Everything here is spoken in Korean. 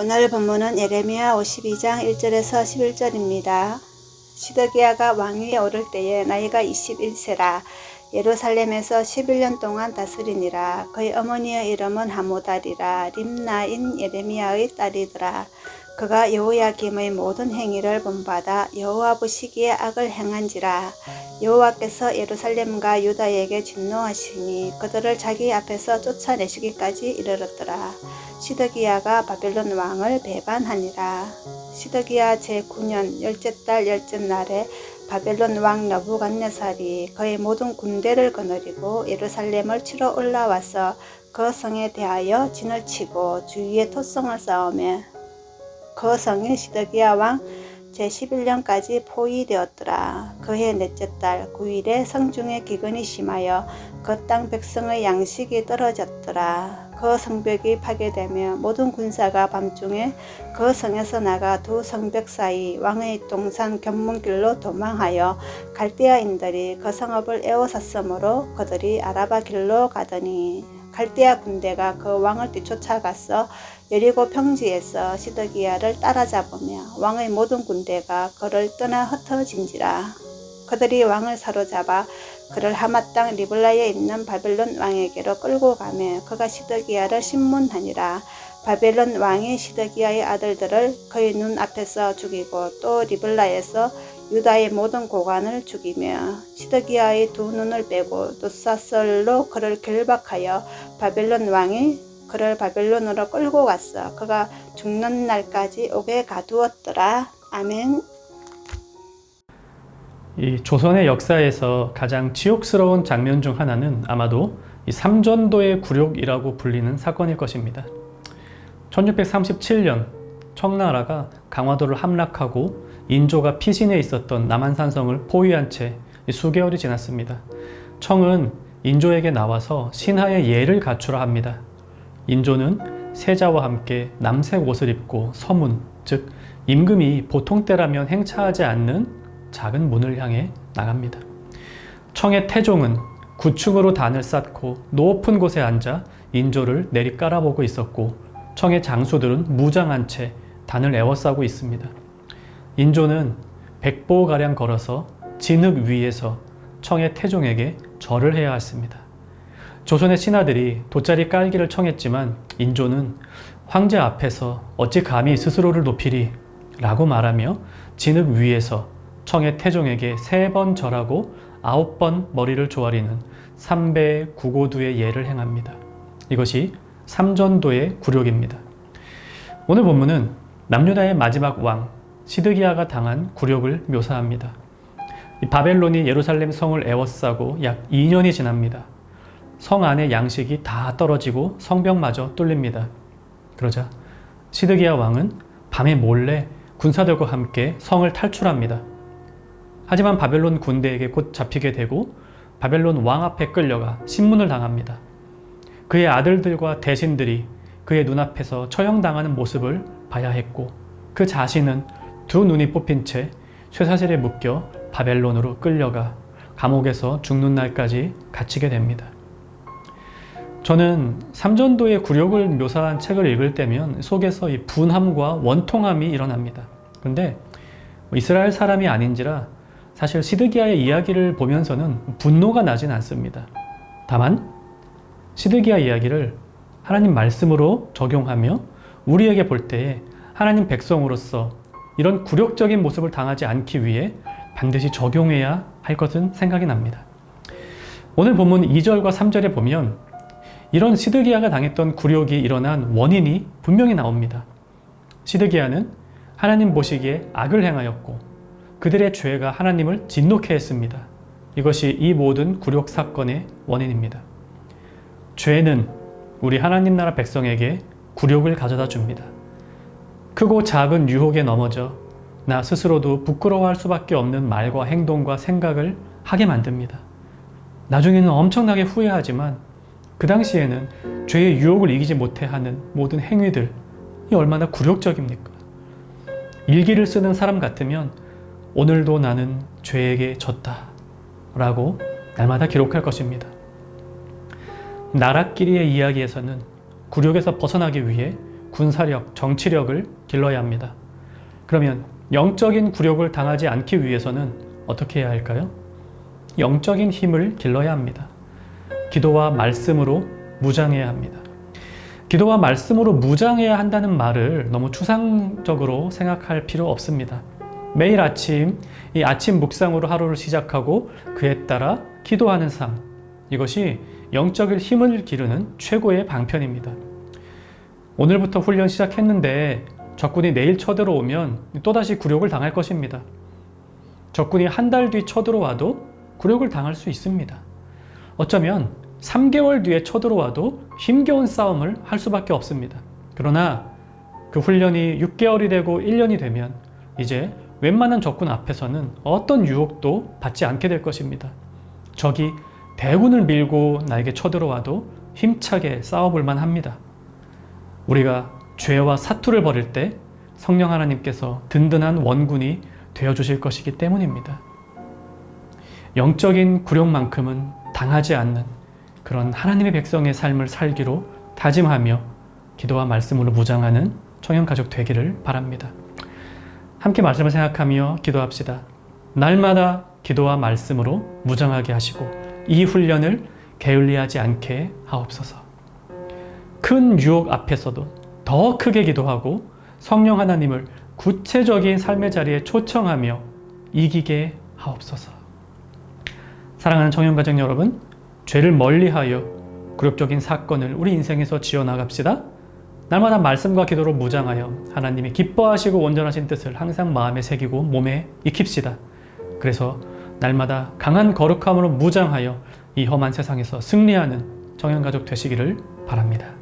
오늘 본문은 예레미야 52장 1절에서 11절입니다. 시드기야가 왕위에 오를 때에 나이가 21세라. 예루살렘에서 11년 동안 다스리니라. 그의 어머니의 이름은 하모달이라. 림나인 예레미야의 딸이더라 그가 여호야김의 모든 행위를 본받아 여호와 보시기에 악을 행한지라. 여호와께서 예루살렘과 유다에게 진노하시니 그들을 자기 앞에서 쫓아내시기까지 이르렀더라. 시드기야가 바벨론 왕을 배반하니라. 시드기야 제9년 열째 달 열째 날에 바벨론 왕 너부갓네살이 그의 모든 군대를 거느리고 예루살렘을 치러 올라와서 그 성에 대하여 진을 치고 주위에 토성을 쌓으며 그 성이 시드기야 왕 제11년까지 포위되었더라. 그해 넷째 달 9일에 성중에 기근이 심하여 그 땅 백성의 양식이 떨어졌더라. 그 성벽이 파괴되며 모든 군사가 밤중에 그 성에서 나가 두 성벽 사이 왕의 동산 견문길로 도망하여 갈대아인들이 그 성읍을 에워쌌으므로 그들이 아라바 길로 가더니 갈대아 군대가 그 왕을 뒤쫓아가서 여리고 평지에서 시드기야를 따라잡으며 왕의 모든 군대가 그를 떠나 흩어진지라. 그들이 왕을 사로잡아 그를 하맛 땅 리블라에 있는 바벨론 왕에게로 끌고 가며 그가 시드기야를 신문하니라. 바벨론 왕이 시드기야의 아들들을 그의 눈 앞에서 죽이고 또 리블라에서 유다의 모든 고관을 죽이며 시드기야의 두 눈을 빼고 노사설로 그를 결박하여 바벨론 왕이 그를 바벨론으로 끌고 갔어. 그가 죽는 날까지 옥에 가두었더라. 아멘. 이 조선의 역사에서 가장 치욕스러운 장면 중 하나는 아마도 이 삼전도의 굴욕이라고 불리는 사건일 것입니다. 1637년 청나라가 강화도를 함락하고 인조가 피신해 있었던 남한산성을 포위한 채 수개월이 지났습니다. 청은 인조에게 나와서 신하의 예를 갖추라 합니다. 인조는 세자와 함께 남색 옷을 입고 서문, 즉 임금이 보통 때라면 행차하지 않는 작은 문을 향해 나갑니다. 청의 태종은 구층으로 단을 쌓고 높은 곳에 앉아 인조를 내리 깔아보고 있었고 청의 장수들은 무장한 채 단을 에워싸고 있습니다. 인조는 백보가량 걸어서 진흙 위에서 청의 태종에게 절을 해야 했습니다. 조선의 신하들이 돗자리 깔기를 청했지만 인조는 황제 앞에서 어찌 감히 스스로를 높이리 라고 말하며 진흙 위에서 청의 태종에게 세 번 절하고 아홉 번 머리를 조아리는 삼배 구고두의 예를 행합니다. 이것이 삼전도의 굴욕입니다. 오늘 본문은 남유다의 마지막 왕 시드기야가 당한 굴욕을 묘사합니다. 바벨론이 예루살렘 성을 에워싸고 약 2년이 지납니다. 성 안의 양식이 다 떨어지고 성벽마저 뚫립니다. 그러자 시드기야 왕은 밤에 몰래 군사들과 함께 성을 탈출합니다. 하지만 바벨론 군대에게 곧 잡히게 되고 바벨론 왕 앞에 끌려가 신문을 당합니다. 그의 아들들과 대신들이 그의 눈앞에서 처형당하는 모습을 봐야 했고 그 자신은 두 눈이 뽑힌 채 쇠사슬에 묶여 바벨론으로 끌려가 감옥에서 죽는 날까지 갇히게 됩니다. 저는 삼전도의 굴욕을 묘사한 책을 읽을 때면 속에서 이 분함과 원통함이 일어납니다. 그런데 이스라엘 사람이 아닌지라 사실 시드기야의 이야기를 보면서는 분노가 나진 않습니다. 다만 시드기야 이야기를 하나님 말씀으로 적용하며 우리에게 볼 때에 하나님 백성으로서 이런 굴욕적인 모습을 당하지 않기 위해 반드시 적용해야 할 것은 생각이 납니다. 오늘 본문 2절과 3절에 보면 이런 시드기야가 당했던 굴욕이 일어난 원인이 분명히 나옵니다. 시드기야는 하나님 보시기에 악을 행하였고 그들의 죄가 하나님을 진노케 했습니다. 이것이 이 모든 굴욕 사건의 원인입니다. 죄는 우리 하나님 나라 백성에게 굴욕을 가져다 줍니다. 크고 작은 유혹에 넘어져 나 스스로도 부끄러워할 수밖에 없는 말과 행동과 생각을 하게 만듭니다. 나중에는 엄청나게 후회하지만 그 당시에는 죄의 유혹을 이기지 못해 하는 모든 행위들이 얼마나 굴욕적입니까? 일기를 쓰는 사람 같으면 오늘도 나는 죄에게 졌다. 라고 날마다 기록할 것입니다. 나라끼리의 이야기에서는 굴욕에서 벗어나기 위해 군사력, 정치력을 길러야 합니다. 그러면 영적인 굴욕을 당하지 않기 위해서는 어떻게 해야 할까요? 영적인 힘을 길러야 합니다. 기도와 말씀으로 무장해야 합니다. 기도와 말씀으로 무장해야 한다는 말을 너무 추상적으로 생각할 필요 없습니다. 매일 아침 이 아침 묵상으로 하루를 시작하고 그에 따라 기도하는 삶 이것이 영적인 힘을 기르는 최고의 방편입니다. 오늘부터 훈련 시작했는데 적군이 내일 쳐들어오면 또다시 굴욕을 당할 것입니다. 적군이 한 달 뒤 쳐들어와도 굴욕을 당할 수 있습니다. 어쩌면 3개월 뒤에 쳐들어와도 힘겨운 싸움을 할 수밖에 없습니다. 그러나 그 훈련이 6개월이 되고 1년이 되면 이제 웬만한 적군 앞에서는 어떤 유혹도 받지 않게 될 것입니다. 적이 대군을 밀고 나에게 쳐들어와도 힘차게 싸워볼 만 합니다. 우리가 죄와 사투를 벌일 때 성령 하나님께서 든든한 원군이 되어 주실 것이기 때문입니다. 영적인 굴욕만큼은 당하지 않는 그런 하나님의 백성의 삶을 살기로 다짐하며 기도와 말씀으로 무장하는 청년 가족 되기를 바랍니다. 함께 말씀을 생각하며 기도합시다. 날마다 기도와 말씀으로 무장하게 하시고 이 훈련을 게을리하지 않게 하옵소서. 큰 유혹 앞에서도 더 크게 기도하고 성령 하나님을 구체적인 삶의 자리에 초청하며 이기게 하옵소서. 사랑하는 청년가정 여러분, 죄를 멀리하여 굴욕적인 사건을 우리 인생에서 지어나갑시다. 날마다 말씀과 기도로 무장하여 하나님이 기뻐하시고 온전하신 뜻을 항상 마음에 새기고 몸에 익힙시다. 그래서 날마다 강한 거룩함으로 무장하여 이 험한 세상에서 승리하는 청년가족 되시기를 바랍니다.